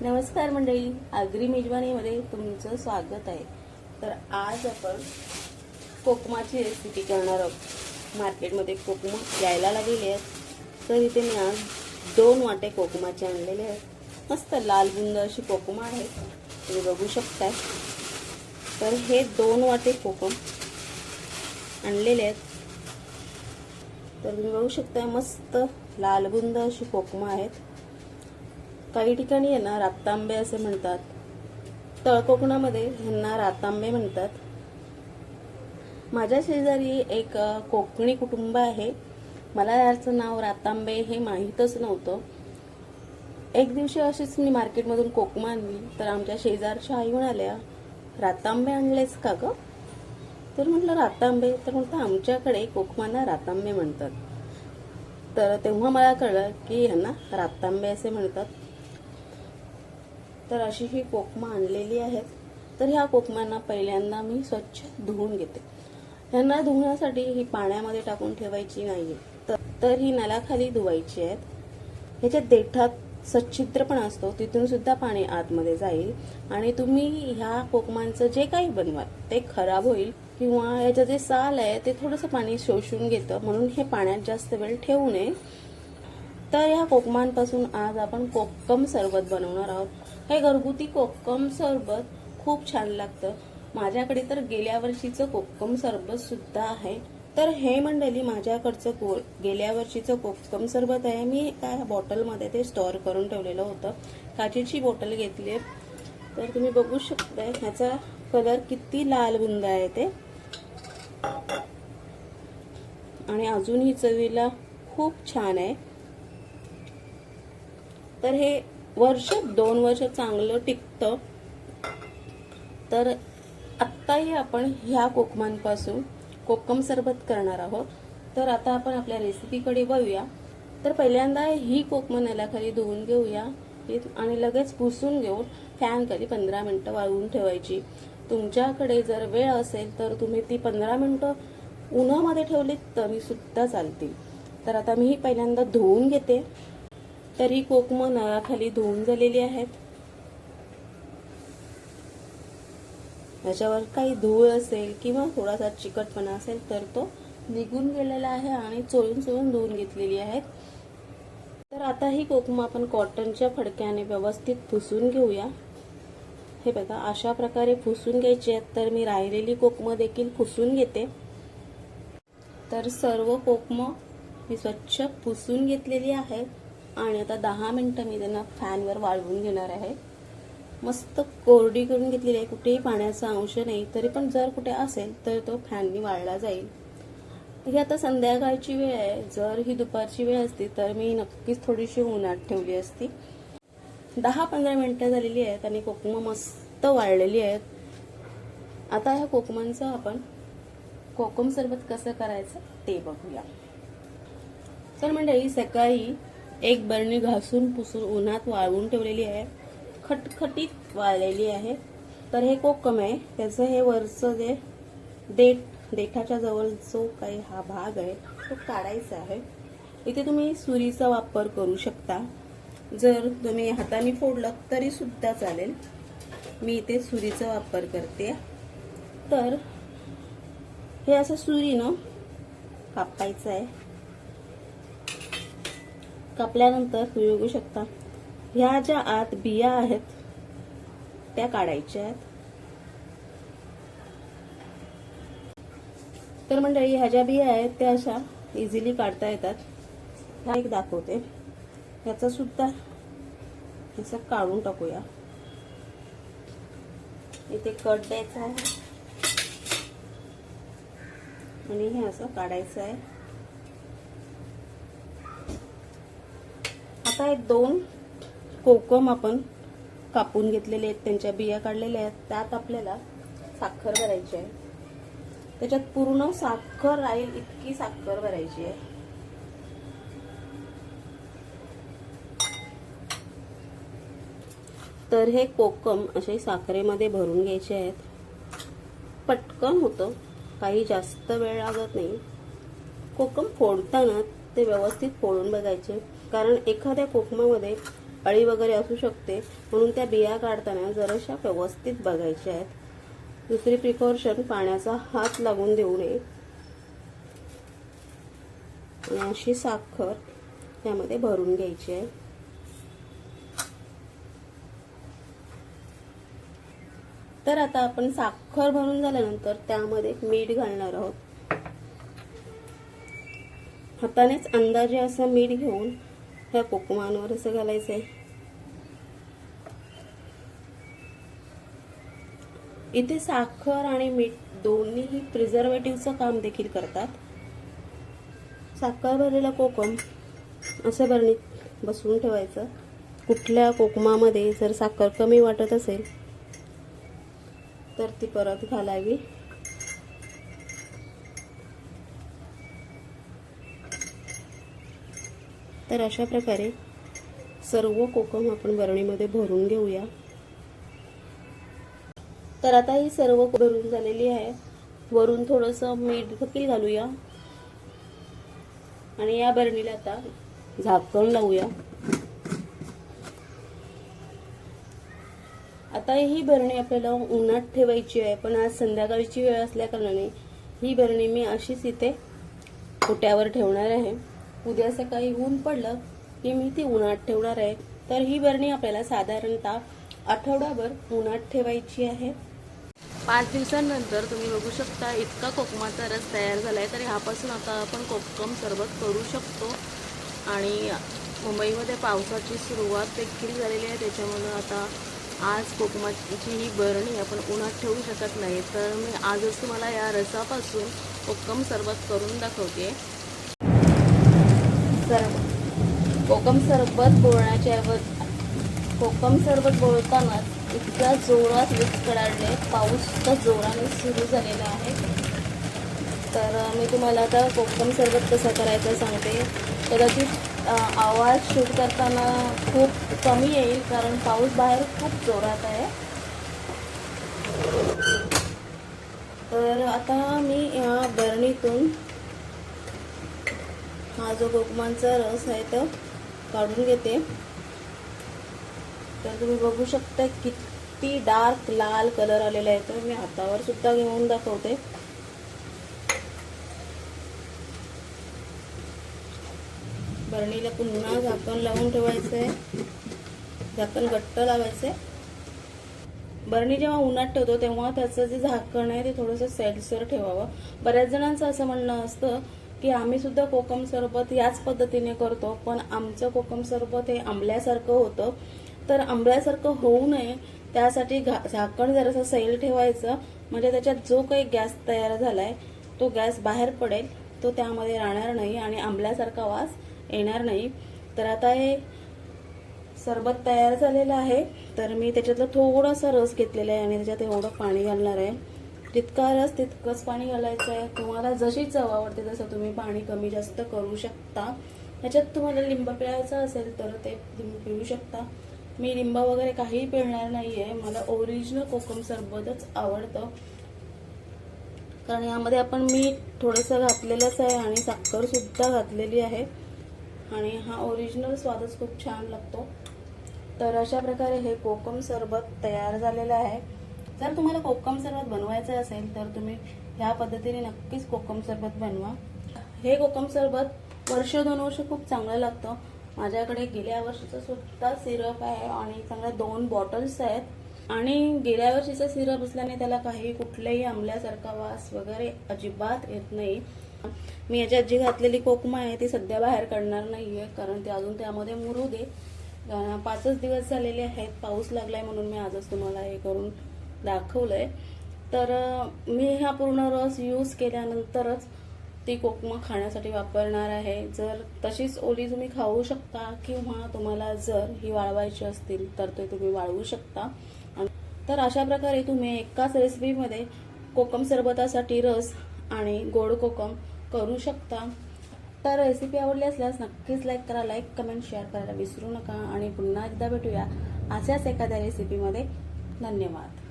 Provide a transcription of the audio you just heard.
नमस्कार मंडळी आगरी मेजवानीमध्ये तुमचं स्वागत आहे. तर आज आपण कोकमाची रेसिपी करणार आहोत. मार्केटमध्ये कोकमा यायला लागलेले आहेत. तर इथे मी आज दोन वाटे कोकमाचे आणलेले आहेत. मस्त लाल बुंद अशी कोकमा आहेत तुम्ही बघू शकताय. तर हे दोन वाटे कोकम आणलेले आहेत. तर तुम्ही बघू शकताय मस्त लालबुंद अशी कोकमा आहेत. काही ठिकाणी यांना रातांबे असे म्हणतात. तळकोकणामध्ये ह्यांना रातांबे म्हणतात. माझ्या शेजारी एक कोकणी कुटुंब आहे. मला याचं नाव रातांबे हे माहीतच नव्हतं. एक दिवशी अशीच मी मार्केटमधून कोकमा आणली तर आमच्या शेजारच्या आई म्हणाल्या रातांबे आणलेस का ग? तर म्हटलं रातांबे. तर म्हणतात आमच्याकडे कोकमांना रातांबे म्हणतात. तर तेव्हा मला कळलं की ह्यांना रातांबे असे म्हणतात. तर अशी ही कोकमा आणलेली आहेत. तर ह्या कोकमांना पहिल्यांदा मी स्वच्छ धुवून घेते. ह्यांना धुवण्यासाठी ही पाण्यामध्ये टाकून ठेवायची नाही तर तर ही नलाखाली धुवायची आहेत. ह्याच्यात देठात सच्छिद्र पण असतो. तिथून सुद्धा पाणी आतमध्ये जाईल. आणि तुम्ही ह्या कोकमांचं जे काही बनवाल ते खराब होईल किंवा ह्याचं जे साल आहे ते थोडंसं पाणी शोषून घेतं. म्हणून हे पाण्यात जास्त वेळ ठेवू नये. तर ह्या कोकमांपासून आज आपण कोक्कम सरबत बनवणार आहोत. हे घरगुती कोक्कम सरबत खूप छान लागतं. माझ्याकडे तर गेल्या वर्षीचं कोक्कम सरबत सुद्धा आहे. तर हे मंडळी माझ्याकडचं को गेल्या वर्षीचं कोक्कम सरबत आहे. मी त्या बॉटलमध्ये ते स्टोअर करून ठेवलेलं होतं. काचेची बॉटल घेतली आहे. तर तुम्ही बघू शकता ह्याचा कलर किती लाल बुंद आहे ते. आणि अजूनही चवीला खूप छान आहे. तर हे वर्ष दोन वर्ष चांगलं टिकतं. तर आत्ताही आपण ह्या कोकमांपासून कोकम सरबत करणार आहोत. तर आता आपण आपल्या रेसिपीकडे वळूया तर पहिल्यांदा ही कोकम खाली धुवून घेऊया. आणि लगेच पुसून घेऊन फॅन खाली पंधरा मिनटं वाळवून ठेवायची. तुमच्याकडे जर वेळ असेल तर तुम्ही ती पंधरा मिनटं उन्हामध्ये ठेवलीत तरीसुद्धा चालतील तर आता मी ही पहिल्यांदा धुवून घेते. तर ही कोकम नळाखाली धुवून झालेली आहेत. याच्यावर काही धूळ असेल किंवा थोडासा चिकटपणा असेल तर तो निघून गेलेला आहे आणि चोळून चोळून धुवून घेतलेली आहेत. तर आता ही कोकम आपण कॉटनच्या फडक्याने व्यवस्थित पुसून घेऊया. हे बघा अशा प्रकारे पुसून घ्यायची आहेत तर मी राहिलेली कोकम देखील पुसून घेते. तर सर्व कोकम मी स्वच्छ पुसून घेतलेली आहेत. आणि आता दहा मिनटं मी त्यांना फॅनवर वाळवून घेणार आहे. मस्त कोरडी करून घेतलेली आहे. कुठेही पाण्याचा अंश नाही. तरी पण जर कुठे असेल तर तो फॅननी वाळला जाईल. ही आता संध्याकाळची वेळ आहे. जर ही दुपारची वेळ असती तर मी नक्कीच थोडीशी उन्हात ठेवली असती. दहा पंधरा मिनटं झालेली आहेत आणि कोकमं मस्त वाळलेली आहेत. आता ह्या कोकमांचं आपण कोकम सरबत कसं करायचं ते बघूया. तर मंडळी सकाळी एक बरणी घासून पुसून उन्हात वाळवून ठेवलेली आहे. खटखटीत वाळलेली आहे. तर हे कोकम आहे. त्याचं हे वरचं जे देठ देठाच्या जवळ जो काही हा भाग आहे तो काढायचा आहे. इथे तुम्ही सुरीचा वापर करू शकता. जर तुम्ही हाताने फोडलं तरी सुद्धा चालेल. मी इथे सुरीचा वापर करते. तर हे असं सुरीनं कापायचं आहे. कापल्यानंतर तुम्ही बघू शकता. ह्या ज्या आत बिया आहेत त्या काढायच्या आहेत. तर मंडळी ह्या ज्या बिया आहेत त्या अशा इझिली काढता येतात. ह्या एक दाखवते. ह्याचा सुद्धा असं काढून टाकूया. इथे कट द्यायचा आहे. आणि हे असं काढायचं आहे. आता एक दोन कोकम आपण कापून घेतलेले आहेत त्यांच्या बिया काढलेल्या आहेत. त्यात आपल्याला साखर भरायची आहे. त्याच्यात पूर्ण साखर राहील इतकी साखर भरायची आहे. तर हे कोकम असे साखरेमध्ये भरून घ्यायचे आहेत. पटकन होतं. काही जास्त वेळ लागत नाही. कोकम फोडताना ते व्यवस्थित फोडून बघायचे. कारण एखाद्या कोकमामध्ये अळी वगैरे असू शकते म्हणून त्या बिया काढताना जराशा व्यवस्थित बघायच्या आहेत. दुसरी प्रिकॉशन पाण्याचा हात लागून देऊ नये. आणि अशी साखर त्यामध्ये भरून घ्यायची आहे. तर आता आपण साखर भरून झाल्यानंतर त्यामध्ये मीठ घालणार आहोत. हातानेच अंदाजे असं मीठ घेऊन ह्या कोकमांवर असं घालायचं आहे इथे साखर आणि मीठ दोन्हीही प्रिझर्वेटिव्हचं काम देखील करतात. साखर भरलेला कोकम असं बरणीत बसवून ठेवायचं. कुठल्या कोकमामध्ये जर साखर कमी वाटत असेल तर ती परत घालावी. तर अशा प्रकारे सर्व कोकम आपण बरणीमध्ये भरून घेऊया. तर आता ही सर्व भरून झालेली आहे. वरून थोडंसं मीठ देखील घालूया. आणि या बरणीला आता झाकण लावूया. आता ही बरणी आपल्याला उन्हात ठेवायची आहे पण आज संध्याकाळची वेळ असल्या कारणाने ही भरणी मी अशीच इथे ओट्यावर ठेवणार आहे. उद्या सकाळी ऊन पडलं की मी ती उन्हात ठेवणार आहे. तर ही बरणी आपल्याला साधारणतः आठवडाभर उन्हात ठेवायची आहे. पाच दिवसांनंतर तुम्ही बघू शकता इतका कोकमाचा रस तयार झाला आहे तर ह्यापासून आता आपण कोकम सरबत करू शकतो. आणि मुंबईमध्ये पावसाची सुरुवात देखील झालेली आहे त्याच्यामुळं आता आज कोकमाची ही बरणी आपण उन्हात ठेवू शकत नाही. तर मी आजच तुम्हाला या रसापासून कोकम सरबत करून दाखवते. सरबत. कोकम सरबत बोलण्याच्या ऐवजी कोकम सरबत बोलताना इतक्या जोरात वीज कडाडले पाऊस तर जोराने सुरू झालेला आहे. तर मी तुम्हाला आता कोकम सरबत कसं करायचं सांगते. कदाचित आवाज शूट करताना खूप कमी येईल कारण पाऊस बाहेर खूप जोरात आहे. तर आता मी या बरणीतून हा जो कोकमांचा रस आहे तो काढून घेते. तर तुम्ही बघू शकता किती डार्क लाल कलर आलेला आहे तर मी हातावर सुद्धा घेऊन दाखवते. बरणीला पुन्हा झाकण लावून ठेवायचं आहे झाकण घट्ट लावायचं बरणी जेव्हा उन्हात ठेवतो तेव्हा त्याचं जे झाकण आहे ते थोडंसं सैलसर ठेवावं. बऱ्याच जणांचं असं म्हणणं असतं की आम्ही सुद्धा कोकम सरबत याच पद्धतीने करतो पण आमचं कोकम सरबत हे आंबल्यासारखं होतं. तर आंबल्यासारखं होऊ नये त्यासाठी घा झाकण जरासं सैल ठेवायचं म्हणजे त्याच्यात जो काही गॅस तयार झाला आहे तो गॅस बाहेर पडेल तो त्यामध्ये राहणार नाही आणि आंबल्यासारखा वास येणार नाही. तर आता हे सरबत तयार झालेलं आहे तर मी त्याच्यातलं थोडासा रस घेतलेला आहे आणि त्याच्यात एवढं पाणी घालणार आहे. जितका रस तितकंच पाणी घालायचं आहे तुम्हाला जशी चव आवडते तसं तुम्ही पाणी कमी जास्त करू शकता. ह्याच्यात तुम्हाला लिंब पिळायचं असेल तर ते तुम्ही पिळू शकता. मी लिंब वगैरे काहीही पिळणार नाही आहे मला ओरिजिनल कोकम सरबतच आवडतं. कारण यामध्ये आपण मीठ थोडंसं घातलेलंच आहे आणि साखरसुद्धा घातलेली आहे. आणि हा ओरिजिनल स्वादच खूप छान लागतो. तर अशा प्रकारे हे कोकम सरबत तयार झालेलं आहे. जर तुम्हाला कोकम सरबत बनवायचं असेल तर तुम्ही ह्या पद्धतीने नक्कीच कोकम सरबत बनवा. हे कोकम सरबत वर्ष दोन वर्ष खूप चांगलं लागतं. माझ्याकडे गेल्या वर्षीचं सुद्धा सिरप आहे आणि चांगल्या दोन बॉटल्स आहेत. आणि गेल्या वर्षीचा सिरप असल्याने त्याला काही कुठल्याही आंबल्यासारखा वास वगैरे अजिबात येत नाही. मी याच्यात जी घातलेली कोकमा आहे ती सध्या बाहेर काढणार नाही आहे कारण ते अजून त्यामध्ये मुरू दे. पाचच दिवस झालेले आहेत पाऊस लागलाय म्हणून मी आजच तुम्हाला हे करून दाखवलंय. तर मी हा पूर्ण रस यूज केल्यानंतरच ती कोकमा खाण्यासाठी वापरणार आहे. जर तशीच ओली तुम्ही खाऊ शकता किंवा तुम्हाला जर ही वाळवायची असतील तर ते तुम्ही वाळवू शकता. तर अशा प्रकारे तुम्ही एकाच रेसिपीमध्ये कोकम सरबतासाठी रस आणि गोड कोकम करू शकता. तर रेसिपी आवडली असल्यास नक्कीच लाईक करा लाईक कमेंट शेअर करायला विसरू नका. आणि पुन्हा एकदा भेटूया अशाच एखाद्या रेसिपीमध्ये धन्यवाद.